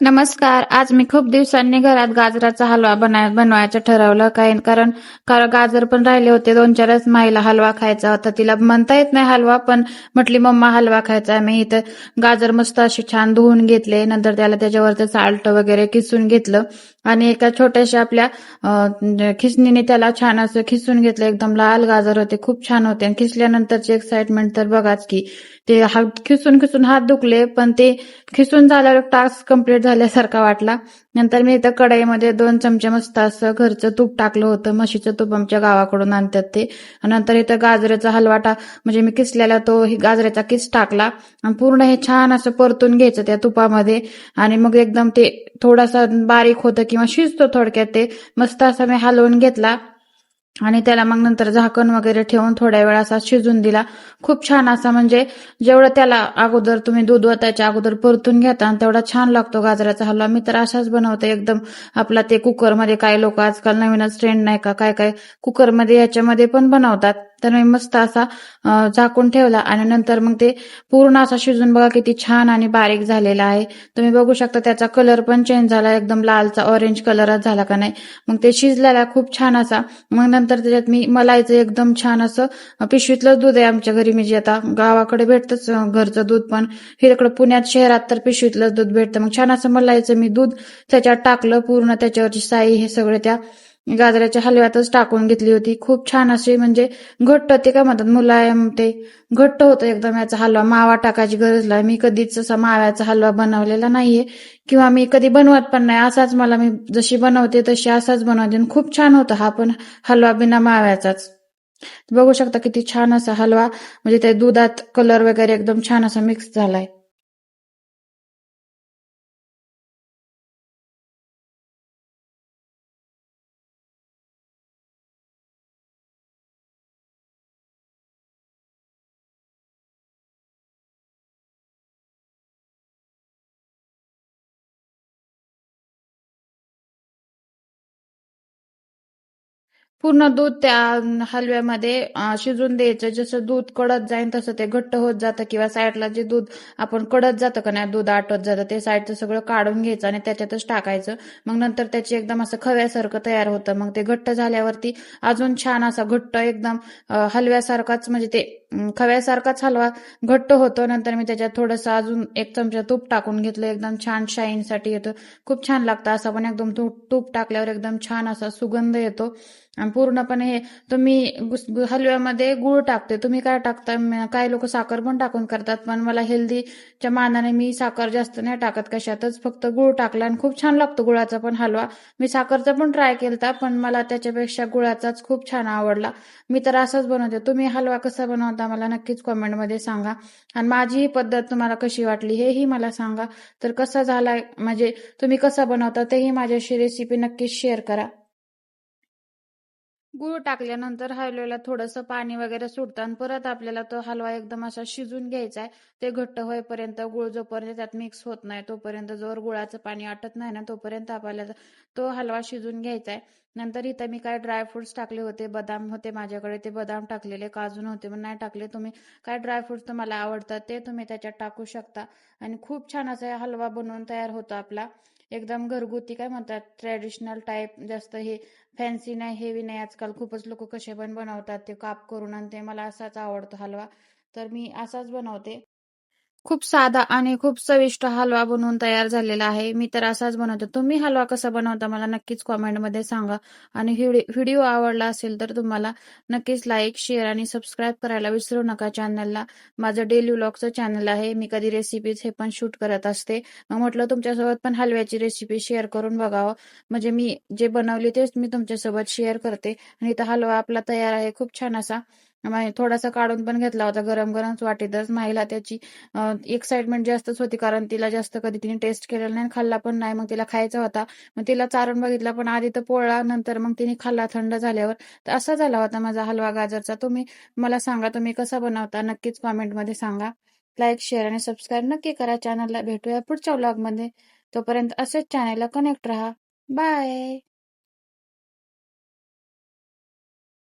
नमस्कार. आज मी खूप दिवसांनी घरात गाजराचा हलवा बना बनवायचं ठरवलं काय कारण कारण गाजर पण राहिले होते. दोन चारच माईला हलवा खायचा होता. तिला म्हणता येत नाही हलवा पण म्हटली मम्मा हलवा खायचा मी इथं गाजर मस्त असे छान धुवून घेतले. नंतर त्याला त्याच्यावरचं साल्ट वगैरे किसून घेतलं. आणि एका छोट्याशा आपल्या खिसणीने त्याला छान असं खिसून घेतलं. एकदम लाल गाजर होते खूप छान होते. आणि खिसल्यानंतरची एक्साइटमेंट तर बघाच की ते हात खिसून खिसून हात दुखले पण ते खिसून झाल्यावर टास्क कंप्लीट झाल्यासारखा वाटला. नंतर मी इथं कढईमध्ये दोन चमचे मस्त असं घरचं तूप टाकलं होतं. म्हशीचं तूप आमच्या गावाकडून आणतात ते. नंतर इथं गाजराचा हलवा टा म्हणजे मी किसलेला तो ही गाजराचा किस टाकला. आणि पूर्ण हे छान असं परतून घ्यायचं त्या तुपामध्ये. आणि मग एकदम ते थोडासा बारीक होतं किंवा शिजतो थोडक्यात ते मस्त असं मी हलवून घेतला. आणि त्याला मग नंतर झाकण वगैरे ठेवून थोड्या वेळ असा शिजून दिला. खूप छान असा म्हणजे जेवढं त्याला अगोदर तुम्ही दूध ओतायच्या अगोदर परतून घेता आणि तेवढा छान लागतो गाजराचा हलवा. मी तर असाच बनवते. एकदम आपला ते कुकरमध्ये काय लोक आजकाल नवीनच ट्रेंड नाही का? काय काय कुकरमध्ये याच्यामध्ये पण बनवतात. तर मी मस्त असा झाकून ठेवला आणि नंतर मग ते पूर्ण असा शिजून बघा किती छान आणि बारीक झालेला आहे. तुम्ही बघू शकता त्याचा कलर पण चेंज झाला एकदम लालचा ऑरेंज कलरच झाला का नाही. मग ते शिजलेला खूप छान असा. मग नंतर त्याच्यात मी मलाईचं एकदम छान असं पिशवीतलंच दूध आहे आमच्या घरी. मी जे आता गावाकडे भेटतच घरचं दूध पण. इकडे पुण्यात शहरात तर पिशवीतलंच दूध भेटतं. मग छान असं मलाईचं मी दूध त्याच्यात टाकलं पूर्ण त्याच्यावरची साई हे सगळं त्या गाजराच्या हलव्यातच टाकून घेतली होती. खूप छान अशी म्हणजे घट्ट ते काय म्हणतात मुलायम ते घट्ट होतं एकदम याचा हलवा. मावा टाकायची गरज नाही. मी कधीच असा माव्याचा हलवा बनवलेला नाहीये. किंवा मी कधी बनवत पण नाही. असाच मला मी जशी बनवते तशी असाच बनवते. खूप छान होता हा पण हलवा बिना माव्याचाच. बघू शकता किती छान असा हलवा. म्हणजे त्या दुधात कलर वगैरे एकदम छान असा मिक्स झालाय. पूर्ण दूध त्या हलव्यामध्ये शिजून द्यायचं. जसं दूध कडत जाईल तसं ते घट्ट होत जातं. किंवा साईडला जे दूध आपण कडत जातं का नाही दूध आटत जातं ते साईडचं सगळं काढून घ्यायचं आणि त्याच्यातच टाकायचं. मग नंतर त्याची एकदम असं खव्यासारखं तयार होतं. मग ते घट्ट झाल्यावरती अजून छान असा घट्ट एकदम हलव्यासारखाच म्हणजे ते खव्यासारखाच हलवा घट्ट होतो. नंतर मी त्याच्यात थोडंसं अजून एक चमचा तूप टाकून घेतलं. एकदम छान शाईनसाठी येतं. खूप छान लागतं. असं पण एकदम तूप तूप टाकल्यावर एकदम छान असा सुगंध येतो. आणि पूर्णपणे हे तुम्ही गुस- गु- हलव्यामध्ये गुळ टाकते. तुम्ही काय टाकता? काही लोक साखर पण टाकून करतात पण मला हेल्दीच्या मानाने मी साखर जास्त नाही टाकत कशातच. फक्त गुळ टाकला आणि खूप छान लागतो गुळाचा पण हलवा. मी साखरचा पण ट्राय केलता पण मला त्याच्यापेक्षा गुळाचाच खूप छान आवडला. मी तर असंच बनवते. तुम्ही हलवा कसा बनवता मला नक्कीच कॉमेंटमध्ये सांगा. आणि माझी ही पद्धत तुम्हाला कशी वाटली हेही मला सांगा. तर कसा झाला म्हणजे तुम्ही कसा बनवता तेही माझ्याशी रेसिपी नक्कीच शेअर करा. गूळ टाकल्यानंतर हलव्याला थोडंसं पाणी वगैरे सुटतं आणि परत आपल्याला तो हलवा एकदम असा शिजून घ्यायचा आहे. ते घट्ट होईपर्यंत गुळ जोपर्यंत त्यात मिक्स होत नाही तोपर्यंत जोर गुळाचं पाणी आटत नाही ना तोपर्यंत आपल्याला तो हलवा शिजून घ्यायचा आहे. नंतर इथं मी काय ड्रायफ्रुट्स टाकले होते बदाम होते माझ्याकडे. ते बदाम टाकलेले काजून होते पण नाही टाकले. तुम्ही काय ड्रायफ्रुट्स तुम्हाला आवडतात ते तुम्ही त्याच्यात टाकू शकता. आणि खूप छान असा हलवा बनवून तयार होतो आपला. एकदम घरगुती काय म्हणतात ट्रॅडिशनल टाईप जास्त हे फॅन्सी नाही हेवी नाही. आजकाल खूपच लोक कसे पण बनवतात ते काप करून आणि ते मला असाच आवडतो हलवा. तर मी असाच बनवते. खूप साधा आणि खूप चविष्ट हलवा बनवून तयार झालेला आहे. मी तर असाच बनवते. तुम्ही हलवा कसा बनवता मला नक्कीच कॉमेंटमध्ये सांगा. आणि व्हिडिओ आवडला असेल तर तुम्हाला नक्कीच लाईक शेअर आणि सबस्क्राईब करायला विसरू नका चॅनलला माझं डेली व्लॉगचं चॅनल आहे. मी कधी रेसिपीज हे पण शूट करत असते. मग म्हटलं तुमच्यासोबत पण हलव्याची रेसिपी शेअर करून बघावं. म्हणजे मी जे बनवली तेच मी तुमच्यासोबत शेअर करते. आणि इथं हलवा आपला तयार आहे. खूप छान असा थोडासा काढून पण घेतला होता. गरम गरम वाटेतच माहीला त्याची एक्साइटमेंट जास्तच होती. कारण तिला जास्त कधी तिने टेस्ट केलेला नाही खाल्ला पण नाही. मग तिला खायचा होता. मग तिला चारून बघितला. पण आधी तर पोळला नंतर मग तिने खाल्ला थंड झाल्यावर. तर असा झाला होता माझा हलवा गाजरचा. तुम्ही मला सांगा तुम्ही कसा बनवता? नक्कीच कॉमेंटमध्ये सांगा. लाईक शेअर आणि सबस्क्राईब नक्की करा. चॅनलला भेटूया पुढच्या व्लॉगमध्ये तोपर्यंत असेच चॅनलला कनेक्ट राहा. बाय